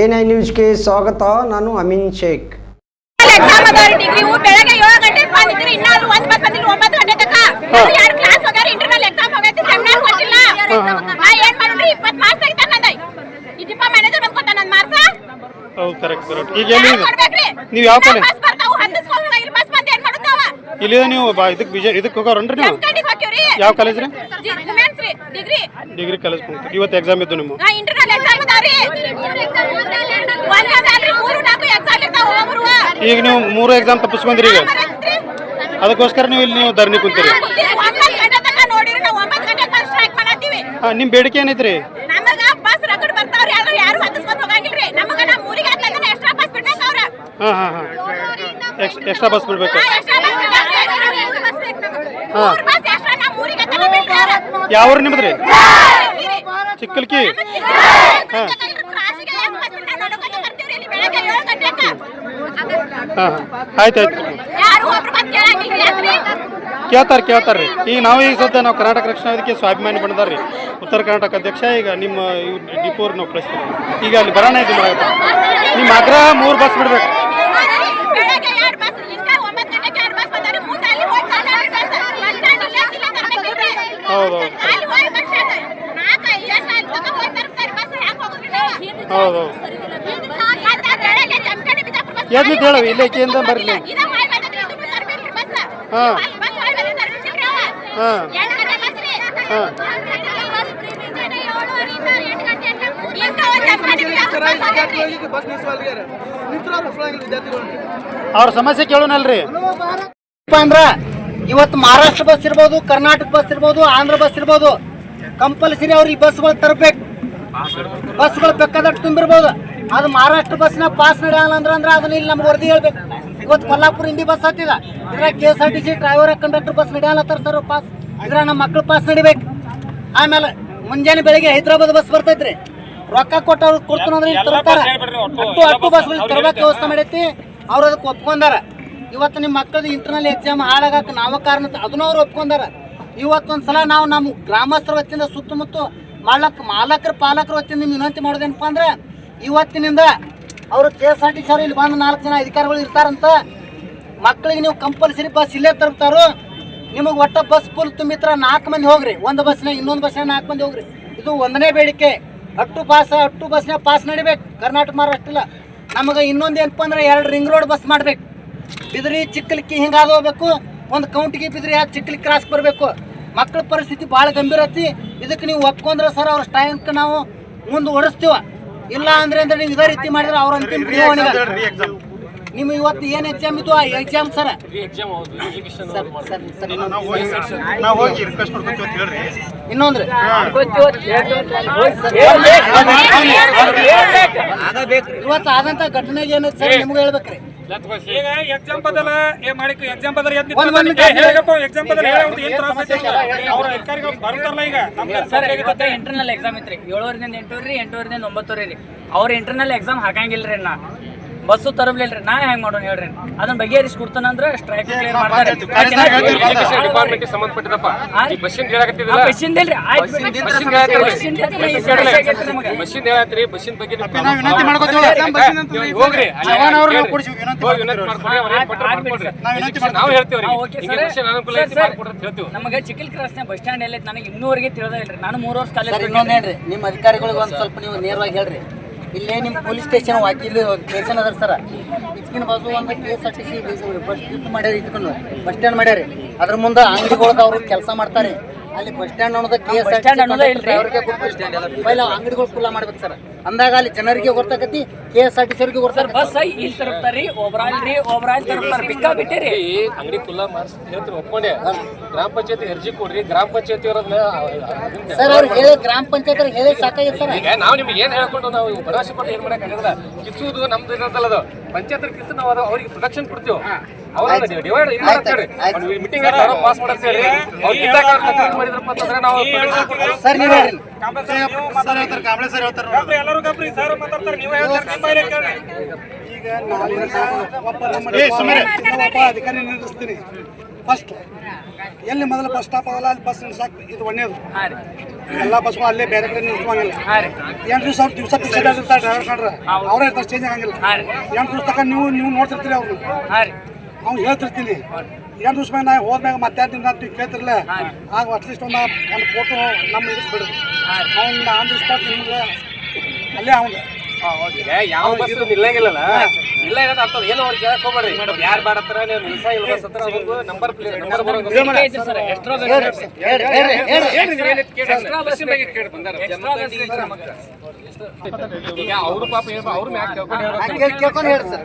N news ನ್ಯೂಸ್ಗೆ ಸ್ವಾಗತ ನಾನು ಅಮೀನ್ ಶೇಖ್. ಎಕ್ಸಾಮ್ ಅದಾವ ಡಿಗ್ರಿ ಇವು ಬೆಳಗ್ಗೆ ಏಳು ಗಂಟೆಗೆ ಬಂದಿದ್ರಿ ಇನ್ನ ಅದು ಒಂದ್ ಬಸ್ ಬಂದಿಲ್ಲ ಒಂಬತ್ತು ಗಂಟೆ ತನಕ. ಎರಡು ಕ್ಲಾಸ್ ಹೋಗ್ಯಾರ ಇಂಟರ್ನಲ್ ಎಕ್ಸಾಮ್ ಹೋಗೈತಿ ಸೆಮಿನಾರ್ ಕೊಟ್ಟಿಲ್ಲ. ನಾ ಏನ್ ಮಾಡ್ರಿ ಇಪ್ಪತ್ತು ಮಾರ್ಕ್ಸ್ ತೆಗಿತಾನ ನಂದ. ಈ ಡಿಪಾ ಮ್ಯಾನೇಜರ್ ಬಂದ್ಕೊತ ನನ್ ಮಾರ್ಕ್ಸ ಹೌದು ಕರೆಕ್ಟ್ ಕರೆಕ್ಟ್ ಈಗ ಯಾರ್ ಎಲ್ಲಿ ಕೊಡ್ಬೇಕ್ರಿ? ನೀವು ಯಾವ ಕಡೆ ಬಸ್ ಬರ್ತಾವು ಹತ್ತಿಸ್ಕೊಂಡು ಇಲ್ಲಿ ಬಸ್ ಬಂದು ಏನ್ ಮಾಡುತ್ತಾವ ಇಲ್ಲಿ ನೀವು ಬಾ ಇದಕ್ಕೆ ಬಿಜೆ ಇದಕ್ಕೆ ಹೋಗೋರನ್ರಿ ನೀವು? ಜಮಖಂಡಿಗೆ ಹೋಗ್ತೀವ್ರಿ ಯಾವ ಕಾಲೇಜ್ ರೀ? ಡಿಗ್ರಿ ಡಿಗ್ರಿ ಕಾಲೇಜ್ ಇವತ್ತು ಎಕ್ಸಾಮ್ ಇದ್ದು ನಿಮ್ಮ ಇಂಟರ್ನಲ್ ಎಕ್ಸಾಮ್ ಅದಾವ್ರಿ. ಈಗ ನೀವು ಮೂರು ಎಕ್ಸಾಮ್ ತಪ್ಪಿಸ್ಕೊಂಡ್ರಿ ಈಗ. ಅದಕ್ಕೋಸ್ಕರ ನೀವು ಇಲ್ಲಿ ನೀವು ಧರಣಿ ಕುಂತೀರಿ. ಹಾಂ ನಿಮ್ಮ ಬೇಡಿಕೆ ಏನೈತ್ರಿ? ಯಾವ್ರಿ ಹಾಂ ಹಾಂ ಹಾಂ. ಎಕ್ಸ್ ಎಕ್ಸ್ಟ್ರಾ ಬಸ್ ಬಿಡ್ಬೇಕು? ಹಾಂ. ಹಾ. ಬಸ್ ಎಕ್ಸ್ಟ್ರಾ ನಮ್ಮ ಊರಿಗೆ ಹತ್ತಂದ್ರೆ ಬಿಡ್ರಿ ಅವ್ರ ಯಾವ ಊರು ನಿಮ್ದು ರೀ ಚಿಕ್ಕಲ್ಕಿ ಹಾಂ ಕ್ರಾಸಿಗೆ ಹಾಸ್ಪಿಟಲ್ ನೋಡೋಕೆ ಬರ್ತೀವ್ರಿ ಇಲ್ಲಿ ಬೆಳಗ್ಗೆ ಏಳು ಗಂಟೆಗೆ ಹಾಂ ಹಾಂ. ಆಯ್ತು ಆಯ್ತು. ಕೇಳ್ತಾರೆ ಕೇಳ್ತಾರೆ ರೀ ಈಗ ನಾವು ಈಗ ಸದ್ಯ ನಾವು ಕರ್ನಾಟಕ ರಕ್ಷಣಾ ವೇದಿಕೆ ಸ್ವಾಭಿಮಾನಿ ಬಂದಾರ ರೀ ಉತ್ತರ ಕರ್ನಾಟಕ ಅಧ್ಯಕ್ಷ ಈಗ ನಿಮ್ಮ ಡಿಪೋರ್ ನಾವು ಕಳಿಸ್ತೀವಿ. ಈಗ ಅಲ್ಲಿ ಬರೋಣ ಇದು ಮಾಡಕ್ಕೆ ನಿಮ್ಮ ಆಗ್ರಹ ಮೂರು ಬಸ್ ಬಿಡ್ಬೇಕು. ಹೌದು ಹೌದು ಹೌದು ಬಸ್ ಸ್ಟ್ಯಾಂಡ್ ನಾಲ್ಕು ಐದು ಎಷ್ಟು ಅಲ್ಲಿ ತನಕ ಹೋಗಿ ತರ್ತಾರೆ ಬಸ್ ಹ್ಯಾಂಗ ಹೋಗ್ರಿ ಹೌದು ಹೌದು ಮತ್ತೆ ಬೆಳಗ್ಗೆ ಜಮಖಂಡಿ ಬಿಜಾಪುರ ಬಸ್ ಎದ್ದು ಹೇಳವ ಇಲ್ಲೇ ಕೇಂದ್ರ ಬರ್ಲಿ. ಹಾ. ಹಾ. ಹಾ. ಅವ್ರ ಸಮಸ್ಯೆ ಕೇಳೋನಲ್ರಿ. ಅಂದ್ರ ಇವತ್ತು ಮಹಾರಾಷ್ಟ್ರ ಬಸ್ ಇರ್ಬೋದು ಕರ್ನಾಟಕ ಬಸ್ ಇರ್ಬೋದು ಆಂಧ್ರ ಬಸ್ ಇರ್ಬೋದು ಕಂಪಲ್ಸರಿ ಅವ್ರಿಗೆ ಬಸ್ಗಳು ತರಬೇಕು. ಬಸ್ಗಳು ಬೇಕಾದಷ್ಟು ತುಂಬಿರ್ಬೋದು. ಅದು ಮಹಾರಾಷ್ಟ್ರ ಬಸ್ನ ಪಾಸ್ ನಡೆಯಲ್ಲ ಅಂದ್ರೆ ಅಂದ್ರೆ ಅದನ್ನ ಇಲ್ಲಿ ನಮ್ಗೆ ವರದಿ ಹೇಳ್ಬೇಕು. ಇವತ್ತು ಕೊಲ್ಲಾಪುರ ಹಿಂದಿ ಬಸ್ ಹತ್ತಿದ. ಇದ್ರ K S R T C driver conductor bus ನಡೆಯಲ್ಲ ಸರ್ ಪಾಸ್ ಇದ್ರ ನಮ್ಮ ಮಕ್ಳು ಪಾಸ್ ನಡಿಬೇಕು. ಆಮೇಲೆ ಮುಂಜಾನೆ ಬೆಳಿಗ್ಗೆ ಹೈದರಾಬಾದ್ ಬಸ್ ಬರ್ತೈತ್ರಿ. ರೊಕ್ಕ ಕೊಟ್ಟವ್ರು ಕೊಡ್ತಾನ ಅಂದ್ರೆ ಇಲ್ಲಿ ತರ್ತಾರ. ಅಟ್ಟು ಅಟ್ಟು ಬಸ್ ತರಬೇಕು ವ್ಯವಸ್ಥೆ ಮಾಡೈತಿ. ಅವ್ರು ಅದಕ್ಕೆ ಒಪ್ಕೊಂಡಾರ. ಇವತ್ತು ನಿಮ್ಮ ಮಕ್ಕಳದ್ದು ಇಂಟರ್ನಲ್ ಎಕ್ಸಾಮ್ ಹಾಳಾಗಕ್ಕೆ ನಾವ ಕಾರಣ ಅದನ್ನೂ ಅವ್ರು ಒಪ್ಕೊಂಡಾರ. ಇವತ್ತೊಂದ್ಸಲ ನಾವು ನಮ್ಮ ಗ್ರಾಮಸ್ಥರ ವತಿಯಿಂದ ಸುತ್ತಮುತ್ತ ಮಾಲಕ್ ಮಾಲಕರ ಪಾಲಕರ ವತಿಯಿಂದ ವಿನಂತಿ ಮಾಡೋದೇನಪ್ಪ ಅಂದ್ರೆ ಇವತ್ತಿನಿಂದ ಅವರು K S R T C ಇಲ್ಲಿ ಬಂದು ನಾಲ್ಕು ಜನ ಅಧಿಕಾರಿಗಳು ಇರ್ತಾರಂತ ಮಕ್ಕಳಿಗೆ ನೀವು ಕಂಪಲ್ಸರಿ ಬಸ್ ಇಲ್ಲೇ ತರ್ತಾರೋ ನಿಮಗೆ ಒಟ್ಟ ಬಸ್ ಫುಲ್ ತುಂಬಿತ್ರ ನಾಲ್ಕು ಮಂದಿ ಹೋಗ್ರಿ. ಒಂದು ಬಸ್ನಾಗ ಇನ್ನೊಂದು ಬಸ್ನಾಗ ನಾಲ್ಕು ಮಂದಿ ಹೋಗ್ರಿ. ಇದು ಒಂದನೇ ಬೇಡಿಕೆ. ಅಟ್ಟು ಪಾಸ್ ಅಟ್ಟು ಬಸ್ನಾಗ ಪಾಸ್ ನಡಿಬೇಕು. ಕರ್ನಾಟಕ ಮಹಾರಾಷ್ಟ್ರ ನಮಗೆ ಇನ್ನೊಂದು ಏನಪ್ಪ ಅಂದ್ರೆ ಎರಡು ರಿಂಗ್ ರೋಡ್ ಬಸ್ ಮಾಡ್ಬೇಕು. ಬಿದ್ರಿ, ಚಿಕ್ಕಲಿಕ್ಕಿ ಹಿಂಗಾದ ಹೋಗ್ಬೇಕು. ಒಂದು ಕೌಂಟಿಗೆ ಬಿದ್ರಿ ಯಾಕೆ ಚಿಕ್ಕಲಿ ಕ್ರಾಸ್ ಬರಬೇಕು. ಮಕ್ಕಳ ಪರಿಸ್ಥಿತಿ ಭಾಳ ಗಂಭೀರ ಐತಿ. ಇದಕ್ಕೆ ನೀವು ಒಪ್ಕೊಂಡ್ರೆ ಸರ್ ಅವ್ರ ಟೈಮ್ಗೆ ನಾವು ಮುಂದೆ ಓಡಿಸ್ತೀವ. ಇಲ್ಲ ಅಂದ್ರೆ ಅಂದ್ರೆ ನೀವು ಇದೇ ರೀತಿ ಮಾಡಿದ್ರೆ ಅವ್ರ ಅಂತಿಮ ನಿಮ್ ನಿಮ್ಮ ಇವತ್ತು ಏನ್ ಎಕ್ಸಾಮ್ ಇತ್ತು ಆ exam sir sir sir sir ನಾವು ಹೋಗಿ ರಿಕ್ವೆಸ್ಟ್ ಮಾಡ್ಕೊತೀವಿ ಅಂತ ಹೇಳ್ರಿ ಇನ್ನೊಂದ್ರಿ ಇವತ್ತು ಆದಂತ ಘಟನೆಗೆ ಏನೈತೆ ಸರ್ ನಿಮ್ಗೆ ಹೇಳ್ಬೇಕ್ರಿ ಈಗ ಎಕ್ಸಾಮ್ ಬದಲ ಏ ಮಾಡಿಕ ಎಕ್ಸಾಮ್ ಎದ್ದು ಹೇಳ ಏನ್ ತ್ರಾಸ ಐತೆ? ಅವ್ರ ಅಧಿಕಾರಿಗಳು ಬರ್ತಾರಲ್ಲ ಈಗ. ನಮ್ಗೆ ಸರ್ ಇವತ್ತು ಇಂಟರ್ನಲ್ ಎಕ್ಸಾಮ್ ಇತ್ರಿ ಏಳುವರೆದಿಂದ ಎಂಟೂವರೆ ಎಂಟೂವರೆದಿಂದ ಒಂಬತ್ತುವರೆ ರೀ. ಅವ್ರ ಇಂಟರ್ನಲ್ ಎಕ್ಸಾಮ್ ಹಾಕಂಗಿಲ್ರಿ ನಾ ಬಸ್ಸು ತರಬ್ಲಿಲ್ರಿ ನಾ ಹೆಂಗ್ ಮಾಡೋಣ ಹೇಳ್ರಿ. ಅದನ್ನ ಬಗೆಹರಿಸಿ ಕೊಡ್ತಾನ ಅಂದ್ರೆ ಸ್ಟ್ರೈಕ್ ಕ್ಲಿಯರ್ ಮಾಡ್ತಾರೆ. ಡಿಪಾರ್ಟ್ಮೆಂಟ್ ಸಂಬಂಧಪಟ್ಟಿದಪ್ಪ ಆಯ್ತು ಹೇಳತ್ತೀರಿ ಬಸ್ಸಿನ ಬಗ್ಗೆ ನಾವು ವಿನಂತಿ ಮಾಡ್ಕೊತೀವಿ. ನೀವು ಹೋಗ್ರಿ. ವಿನಂತಿ ಮಾಡ್ಕೊಡ್ರಿ. ನಾವು. ಬಸ್ಸಿನ ಅನುಕೂಲ ಐತಿ ಮಾಡ್ಕೊಡ್ರಿ ಹೇಳ್ತೀವಿ. ನಮಗೆ ಚಿಕ್ಕಲ್ ಕ್ರಾಸ್ನ ಬಸ್ ಸ್ಟ್ಯಾಂಡ್ ಎಲ್ಲೈತೆ ನನಗೆ ಇನ್ನೂವರೆಗೆ ತಿಳಿದ ಇಲ್ರಿ ನಾನು ಮೂರು ವರ್ಷ ಸರ್ ಕಾಲೇಜ್ ಹೇಳ್ರಿ. ನಿಮ್ಮ ಅಧಿಕಾರಿಗಳಿಗೆ ಒಂದು ಸ್ವಲ್ಪ ನೀವು ನೇರವಾಗಿ ಹೇಳ್ರಿ. ಇಲ್ಲೇ ನಿಮ್ಮ ಪೊಲೀಸ್ ಸ್ಟೇಷನ್ ವಾಕಿಲ್ ಸ್ಟೇಷನ್ ಅದರ ಸರ್. ಇಚ್ಕಿನ ಬಾಜು ಒಂದು K S R T C bus ಇದು ಮಾಡ್ಯಾರ ಇಟ್ಕೊಂಡು ಬಸ್ ಸ್ಟ್ಯಾಂಡ್ ಮಾಡ್ಯಾರಿ. ಅದ್ರ ಮುಂದೆ ಅಂಗಡಿಗಳದ ಅವರು ಕೆಲಸ ಮಾಡ್ತಾರೆ. ಅಲ್ಲಿ ಬಸ್ ಸ್ಟ್ಯಾಂಡ್ ಅನ್ನೋದು ಕೆ ಎಸ್ ಆರ್ ಟಿ ಅವರಿಗೆ ಬಸ್ ಸ್ಟ್ಯಾಂಡ್ ಪೈಲ ಅಂಗಡಿಗಳು ಖುಲ್ಲಾ ಮಾಡ್ಬೇಕು ಸರ್. ಅಂದಾಗ ಅಲ್ಲಿ ಜನರಿಗೆ ಗೊತ್ತಾಗತಿ K S R T C ಅವ್ರಿಗೆ ಸರ್ ಬಸ್ ಇಲ್ಲಿ ತರುತ್ತಾರಿ ಒಬ್ರಾಲ್ ರೀ ಒಬ್ರಾಲ್ ತರುತ್ತಾರೆ ಬಿಕ್ಕಾ ಬಿಟ್ಟಿರಿ ಅಂಗಡಿ ಕುಲ್ಲ ಮಾಡಿಸ್ ಹೇಳ್ತೀರಿ ಒಪ್ಕೊಂಡೆ. ಗ್ರಾಮ ಪಂಚಾಯತಿ ಅರ್ಜಿ ಕೊಡ್ರಿ. ಗ್ರಾಮ ಪಂಚಾಯತಿ ಅವರನ್ನ ಸರ್ ಅವ್ರು ಹೇಳಿ ಗ್ರಾಮ ಪಂಚಾಯತ್ ಅವ್ರಿಗೆ ಹೇಳಿ ಸಾಕಾಗಿದೆ ಸರ್. ಈಗ ನಾವು ನಿಮ್ಗೆ ಏನ್ ಹೇಳ್ಕೊಂಡು ನಾವು ಭರವಸೆ ಕೊಟ್ಟು ಏನ್ ಮಾಡಕ್ಕಾಗಲ್ಲ ಕಿಸುವುದು ನಮ್ದು ಇರೋದಲ್ಲ ಅದು. ಪಂಚಾಯತ್ ಕಿಸು ನಾವು ಅದು ಅವ್ರಿಗೆ ಪ್ರೊಡಕ್ಷನ್ ಕೊಡ್ತೀವಿ. ಸರ್ ನೀವು ಹೇಳ್ರಿ ಸರ್ ಹೇಳ್ತಾರೆ ಕಾಂಬ್ಳೆ ಸರ್ ಹೇಳ್ತಾರೆ ನೋಡ್ರಿ. ಎಲ್ಲರೂ ಗಪ್ರಿ ಸರ್ ಮಾತಾಡ್ತಾರೆ ನೀವೇ ಹೇಳ್ತಾರೆ ನಿಮ್ಮ ಬಾಯಿಲೆ ಕೇಳ್ರಿ. ಏ ಒಬ್ಬ ಅಧಿಕಾರಿ ನಿಲ್ಲಿಸ್ತೀನಿ ಫಸ್ಟ್ ಎಲ್ಲಿ ಮೊದಲು ಬಸ್ ಸ್ಟಾಪ್ ಆಗಲ್ಲ ಅಲ್ಲಿ ಬಸ್ ನಿಲ್ಸಾಕ್ ಇದು ಒಳ್ಳೇದು. ಎಲ್ಲ ಬಸ್ಗಳು ಅಲ್ಲೇ ಬೇರೆ ಕಡೆ ನಿಲ್ಸುವಂಗಿಲ್ಲ ಎಂಟು ದಿವಸ ದಿವಸ ಡ್ರೈವರ್ ಕಂಡ್ರೆ ಅವರೇ ಚೇಂಜ್ ಆಗಂಗಿಲ್ಲ. ಎಂಟು ದಿವಸ ತಕ್ಕ ನೀವು ನೀವು ನೋಡ್ತಿರ್ತೀರಿ ಅವ್ರು. ಅವ್ನು ಹೇಳ್ತಿರ್ತೀನಿ. ಎರಡು ದಿವಸ ಮೇಲೆ ನಾ ಹೋದ್ಮ್ಯಾಗ ಮತ್ತೆ ಎರಡು ದಿನ ನೀವು ಕೇಳ್ತಿರ್ಲ? ಆಗ ಅಟ್ಲೀಸ್ಟ್ ಒಂದು ಒಂದು ಫೋಟೋ ನಮ್ಮ ಇರಿಸ್ಬಿಡು. ಬಿಡ್ರಿ ಅವ್ನು ಆನ್ ದಿ ಸ್ಪಾಟ್ ನಿಮ್ಗೆ ಅಲ್ಲೇ ಅವ್ನು ಈಗ ಯಾವ ಬಸ್ ನಿಲ್ಲಂಗಿಲ್ಲಲ್ಲ? ಇಲ್ಲ ಏನಂತ ಅರ್ಥ ಏನು ಅವ್ರು ಕೇಳಕ್ ಹೋಗ್ಬೇಡ್ರಿ. ಯಾರು ಬಾಡತ್ತಾರ ನೀವು ನಿಲ್ಸ ಇಲ್ಲ ಬಸ್ ಹತ್ರ ನಂಬರ್ ಪ್ಲೇಟ್ ನಂಬರ್ ಈಗ ಅವ್ರು ಪಾಪ ಅವ್ರು ಮ್ಯಾಕ್ ಕೇಳ್ಕೊಂಡು ಹೇಳಿ ಸರ್.